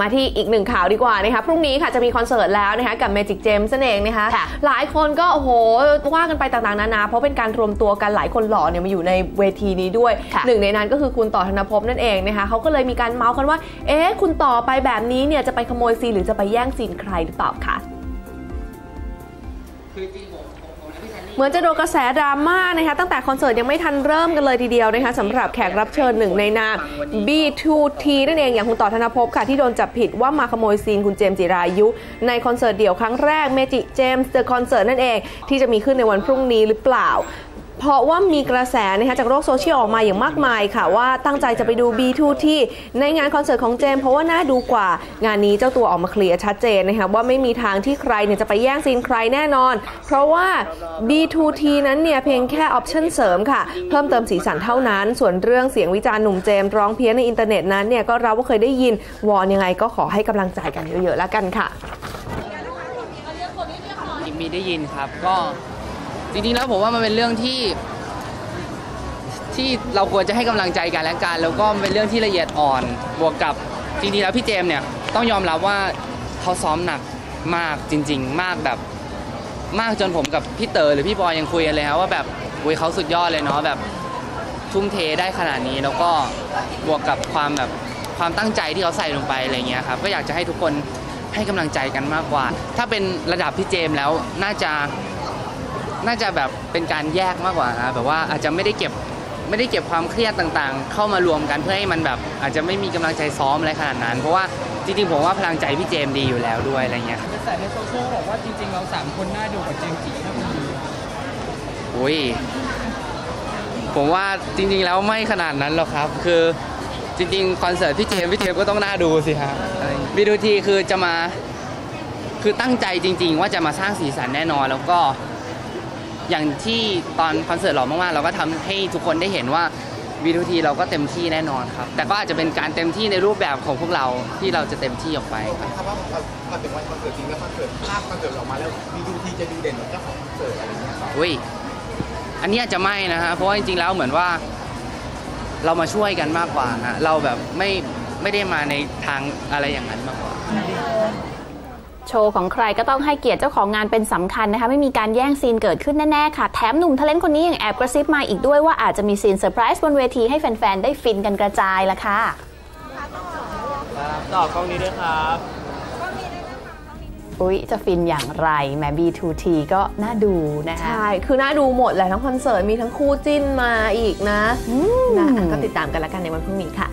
มาที่อีกหนึ่งข่าวดีกว่านะคะพรุ่งนี้ค่ะจะมีคอนเสิร์ตแล้วนะคะกับ Magic James นั่นเองนะคะค่ะหลายคนก็โอ้โหว่ากันไปต่างๆนานาเพราะเป็นการรวมตัวกันหลายคนหล่อเนี่ยมาอยู่ในเวทีนี้ด้วยค่ะหนึ่งในนั้นก็คือคุณต่อธนภพนั่นเองนะคะเขาก็เลยมีการเมาส์กันว่า เอ๊ะคุณต่อไปแบบนี้เนี่ยจะไปขโมยซีนหรือจะไปแย่งซีนใครหรือเปล่าคะ เหมือนจะโดนกระแสดราม่านะคะตั้งแต่คอนเสิร์ตยังไม่ทันเริ่มกันเลยทีเดียวนะคะสำหรับแขกรับเชิญหนึ่งในนาม B2T นั่นเองอย่างคุณต่อธนภพค่ะ ที่โดนจับผิดว่ามาขโมยซีนคุณเจมส์จิรายุ ในคอนเสิร์ตเดี่ยวครั้งแรกเมจิเจมส์เดอะคอนเสิร์ตนั่นเอง ที่จะมีขึ้นในวันพรุ่งนี้หรือเปล่า เพราะว่ามีกระแสนะคะจากโลกโซเชียลออกมาอย่างมากมายค่ะ ว่าตั้งใจจะไปดู B2T ในงานคอนเสิร์ตของเจม เพราะว่าน่าดูกว่า งานนี้เจ้าตัวออกมาเคลียร์ชัดเจนนะคะว่าไม่มีทางที่ใครเนี่ยจะไปแย่งซีนใครแน่นอน เพราะว่า B2T นั้นเนี่ยเพียงแค่ออปชั่นเสริมค่ะ เพิ่มเติมสีสันเท่านั้น ส่วนเรื่องเสียงวิจารณ์หนุ่มเจมร้องเพี้ยนในอินเทอร์เน็ตนั้นเนี่ยก็เราก็เคยได้ยินวอนยังไงก็ขอให้กำลังใจกันเยอะๆแล้วกันค่ะ มีได้ยินครับก็ จริงๆแล้วผมว่ามันเป็นเรื่องที่ที่เราควรจะให้กำลังใจกันและกัน แล้วก็เป็นเรื่องที่ละเอียดอ่อน บวกกับจริงๆแล้วพี่เจมเนี่ยต้องยอมรับว่าเขาซ้อมหนักมากจริง ๆ มากแบบมากจนผมกับพี่เต๋อหรือพี่บอยยังคุยกันเลยครับว่าแบบอุ้ยเขาสุดยอดเลยเนาะแบบทุ่มเทได้ขนาดนี้แล้วก็บวกกับความแบบความตั้งใจที่เขาใส่ลงไปอะไรเงี้ยครับก็อยากจะให้ทุกคนให้กำลังใจกันมากกว่า ถ้าเป็นระดับพี่เจมแล้วน่าจะ น่าจะแบบเป็นการแยกมากกว่านะแบบว่าอาจจะไม่ได้เก็บไม่ได้เก็บความเครียดต่างๆ เข้ามารวมกันเพื่อให้มันแบบอาจจะไม่มีกำลังใจซ้อมอะไรขนาดนั้น เพราะว่าจริงๆผมว่าพลังใจพี่เจมส์ดีอยู่แล้วด้วยอะไรเงี้ยกระแสในโซเชียลบอกว่าจริงๆเราสามคนน่าดูกว่าเจมส์จีนะคุณดีอุ้ยผมว่าจริงๆแล้วไม่ขนาดนั้นหรอกครับ คือจริงๆคอนเสิร์ตพี่เจมส์พี่เจมส์ก็ต้องน่าดูสิฮะวิดีโอทีคือจะมาคือตั้งใจจริง ๆ ว่าจะมาสร้างสีสันแน่นอนแล้วก็ อย่างที่ตอนคอนเสิร์ตหล่อมากๆเราก็ทำให้ทุกคนได้เห็นว่าวีดีโอทีเราก็เต็มที่แน่นอนครับ แต่ก็อาจจะเป็นการเต็มที่ในรูปแบบของพวกเราที่เราจะเต็มที่ออกไปครับถ้าว่าพอถึงวันคอนเสิร์ตจริงแล้วคอนเสิร์ตภาพคอนเสิร์ตออกมาแล้วมีดูทีจะดูเด่นกว่าเจ้าของคอนเสิร์ตอะไรเงี้ยครับอุ้ยอันนี้อาจจะไม่นะฮะเพราะว่าจริงๆแล้วเหมือนว่า เรามาช่วยกันมากกว่าฮะเราแบบไม่ไม่ได้มาในทางอะไรอย่างนั้นมากกว่า โชว์ของใครก็ต้องให้เกียรติเจ้าของงานเป็นสำคัญนะคะ ไม่มีการแย่งซีนเกิดขึ้นแน่ ๆ ค่ะ แถมหนุ่มทะเลนต์คนนี้ยังแอบกระซิบมาอีกด้วยว่าอาจจะมีซีนเซอร์ไพรส์บนเวทีให้แฟน ๆ ได้ฟินกันกระจายละค่ะต่อกล้องนี้ด้วยครับอุ๊ย จะฟินอย่างไรแหม B2T ก็น่าดูนะคะ ใช่ คือน่าดูหมดแหละทั้งคอนเสิร์ต มีทั้งคู่จิ้นมาอีกนะนะก็ติดตามกันแล้วกันในวันพรุ่งนี้ค่ะ